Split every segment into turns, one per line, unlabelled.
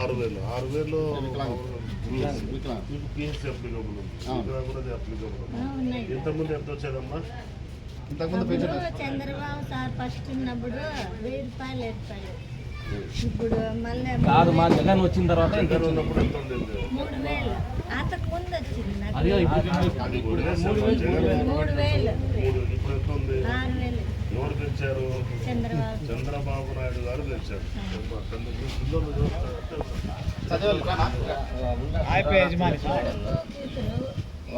ఆరు వేలు. ఆరు వేలు. మీకు పిఎస్సీ అప్లికబుల్ ఉంది. కూడా అప్లికబుల్ ఉంది. ఇంతకుముందు ఎంత వచ్చేదమ్మా
ఇంతకుముందు పెన్షన్
అప్పుడు చంద్రబాబు సార్ ఫస్ట్ ఉన్నప్పుడు వెయ్యి రూపాయలు ఏర్పాడు ఇప్పుడు మళ్ళీ
కాదు మా జగన్ వచ్చిన తర్వాత
జగన్ ఉన్నప్పుడు ఎంత ఉండేది?
మూడు వేలు. అంతకు ముందు వచ్చింది నాకు. మూడు వేలు.
ఇప్పుడు ఎంత ఉంది?
ఆరు వేలు.
ఎవరు పెంచారు
చంద్రబాబు.
నాయుడు గారు?
కూతురు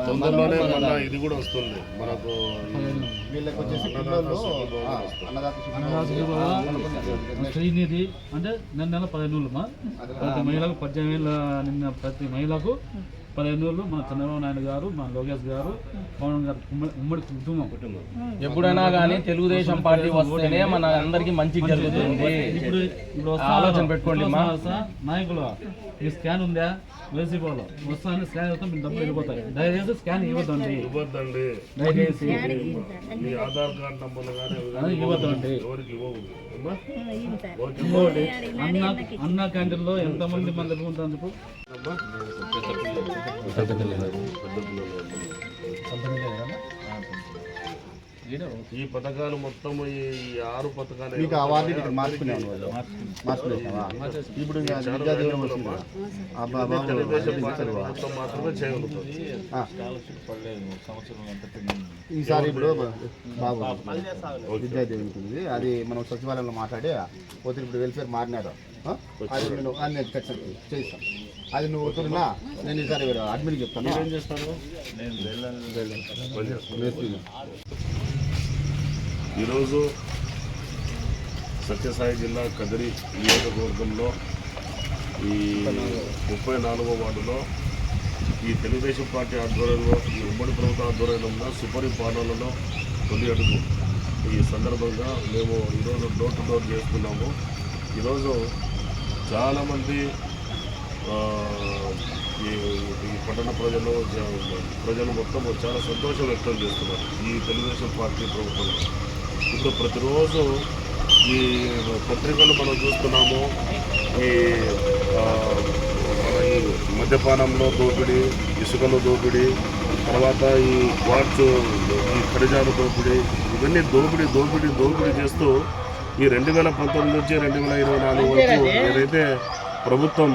తొందరలోనే మళ్ళా ఇది కూడా వస్తుంది. మనకు.
శ్రీనిధి అంటే నెల నెల పదిహేను రోజులు మా. ప్రతి మహిళకు పద్దెనిమిది ఏళ్ళ నిన్న ప్రతి మహిళకు పదిహేను రోజులు మన చంద్రబాబు నాయుడు గారు మన లోకేష్ గారు పవన్ గారు ఉమ్మడి- ఉమ్మడి కుటుంబం.
ఎప్పుడైనా కానీ తెలుగుదేశం పార్టీ వస్తేనే మన అందరికి మంచి జరుగుతుంది.
ఇప్పుడు ఇప్పుడు వస్తా
ఆలోచన పెట్టుకోండి మా.
నాయకులు మీ స్కాన్ ఉందా? వైసీపీలో వస్తాను స్కాన్ ఇస్తాం మీరు డబ్బులు వెళ్ళిపోతాయి దయచేసి స్కాన్ ఇవ్వద్దండి.
ఇవ్వద్దండి.
దయచేసి.
మీ ఆధార్ కార్డ్ నంబర్లు కానీ
ఇవ్వద్దండి.
ఎవరికి
ఇంకోటి అన్న అన్న క్యాంటీన్లో ఎంతమంది మంది ఉంటారు చెప్పు
అమ్మా? ఈ పథకాలు మొత్తం ఈ ఆరు పథకాలు
మీకు అవార్డు ఇక్కడ మార్చుకునేసావా ఇప్పుడు
మాత్రమే.
ఈసారి ఇప్పుడు బాబు విద్యా దీవెన ఉంటుంది. అది మనం సచివాలయంలో మాట్లాడి పోతే ఇప్పుడు వెల్ఫేర్ మారినారు? అది నేను అది నేను ఖచ్చితంగా చేయిస్తాను. అది నువ్వు వస్తున్నా నేను ఈసారి అడ్మిట్ చెప్తాను.
ఏం ఈరోజు సత్యసాయి జిల్లా కదిరి నియోజకవర్గంలో ఈ ముప్పై నాలుగో వార్డులో ఈ తెలుగుదేశం పార్టీ ఆధ్వర్యంలో ఈ ఉమ్మడి ప్రభుత్వ ఆధ్వర్యంలో ఉన్న సుపరిపాలనలో తొలి అడుగు. ఈ సందర్భంగా మేము ఈరోజు డోర్ టు డోర్ చేస్తున్నాము. ఈరోజు చాలామంది ఈ ఈ పట్టణ ప్రజలు ప్రజలు మొత్తం చాలా సంతోషం వ్యక్తం చేస్తున్నారు ఈ తెలుగుదేశం పార్టీ ప్రభుత్వంలో. ఇప్పుడు ప్రతిరోజు ఈ పత్రికలు మనం చూస్తున్నాము. ఈ ఆ, మన ఈ మద్యపానంలో దోపిడీ ఇసుకలో దోపిడీ తర్వాత ఈ క్వార్ట్స్ ఈ ఖనిజాల దోపిడీ ఇవన్నీ దోపిడీ దోపిడీ దోపిడీ చేస్తూ ఈ రెండు వేల పంతొమ్మిది నుంచి రెండు వేల ఇరవై నాలుగు వరకు ఏదైతే ప్రభుత్వం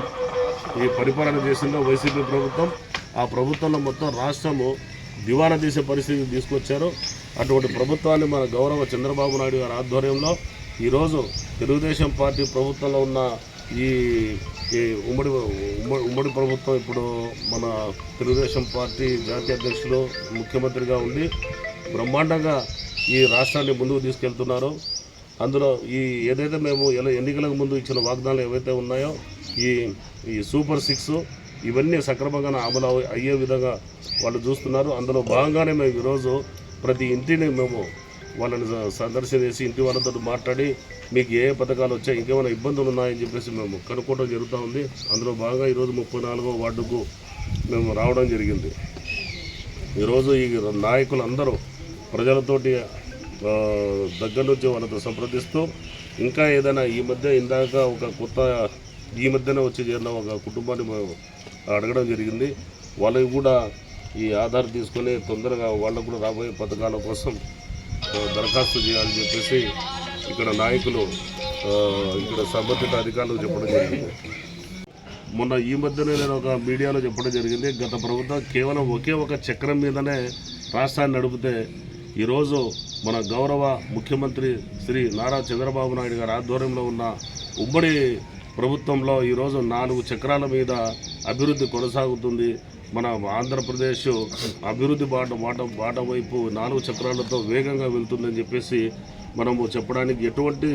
ఈ పరిపాలన చేసిందో వైసీపీ ప్రభుత్వం ఆ ప్రభుత్వంలో మొత్తం రాష్ట్రము దివానా తీసే పరిస్థితి తీసుకొచ్చారు. అటువంటి ప్రభుత్వాన్ని మన గౌరవ చంద్రబాబు నాయుడు గారి ఆధ్వర్యంలో ఈరోజు తెలుగుదేశం పార్టీ ప్రభుత్వంలో ఉన్న ఈ ఈ ఉమ్మడి ఉమ్మడి ఉమ్మడి ప్రభుత్వం ఇప్పుడు మన తెలుగుదేశం పార్టీ జాతీయ అధ్యక్షులు ముఖ్యమంత్రిగా ఉండి బ్రహ్మాండంగా ఈ రాష్ట్రాన్ని ముందుకు తీసుకెళ్తున్నారు. అందులో ఈ ఏదైతే మేము ఎలా ఎన్నికలకు ముందు ఇచ్చిన వాగ్దానాలు ఏవైతే ఉన్నాయో ఈ ఈ సూపర్ సిక్స్ ఇవన్నీ సక్రమంగా అమలు అయ్యే విధంగా వాళ్ళు చూస్తున్నారు. అందులో భాగంగానే మేము ఈరోజు ప్రతి ఇంటిని మేము వాళ్ళని స- సందర్శన చేసి ఇంటి వాళ్ళతో మాట్లాడి మీకు ఏ పథకాలు వచ్చాయి ఇంకేమైనా ఇబ్బందులు ఉన్నాయని చెప్పేసి మేము కనుక్కోవడం జరుగుతూ ఉంది. అందులో భాగంగా ఈరోజు ముప్పై నాలుగో వార్డుకు మేము రావడం జరిగింది. ఈరోజు ఈ నాయకులందరూ ప్రజలతోటి దగ్గర నుంచి వాళ్ళతో సంప్రదిస్తూ ఇంకా ఏదైనా ఈ మధ్య ఇందాక ఒక కొత్త ఈ మధ్యనే వచ్చి చేరిన ఒక కుటుంబాన్ని మేము అడగడం జరిగింది. వాళ్ళకి కూడా ఈ ఆధార్ తీసుకొని తొందరగా వాళ్ళకు కూడా రాబోయే పథకాల కోసం దరఖాస్తు చేయాలని చెప్పేసి ఇక్కడ నాయకులు ఇక్కడ సంబంధిత అధికారులకు చెప్పడం జరిగింది. మొన్న ఈ మధ్యనే నేను ఒక మీడియాలో చెప్పడం జరిగింది. గత ప్రభుత్వం కేవలం ఒకే ఒక చక్రం మీదనే రాష్ట్రాన్ని నడిపితే ఈరోజు మన గౌరవ ముఖ్యమంత్రి శ్రీ నారా చంద్రబాబు నాయుడు గారి ఆధ్వర్యంలో ఉన్న ఉమ్మడి ప్రభుత్వంలో ఈరోజు నాలుగు చక్రాల మీద అభివృద్ధి కొనసాగుతుంది. మన ఆంధ్రప్రదేశ్ అభివృద్ధి బాట బాట బాట వైపు నాలుగు చక్రాలతో వేగంగా వెళ్తుందని చెప్పేసి మనము చెప్పడానికి ఎటువంటి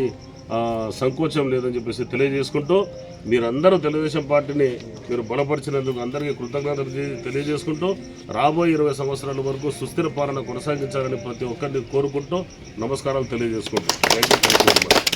సంకోచం లేదని చెప్పేసి తెలియజేసుకుంటూ మీరందరూ తెలుగుదేశం పార్టీని మీరు బలపరిచినందుకు అందరికీ కృతజ్ఞతలు తెలియజేసుకుంటూ రాబోయే ఇరవై సంవత్సరాల వరకు సుస్థిర పాలన కొనసాగించాలని ప్రతి ఒక్కరిని కోరుకుంటూ నమస్కారాలు తెలియజేసుకుంటూ. Thank you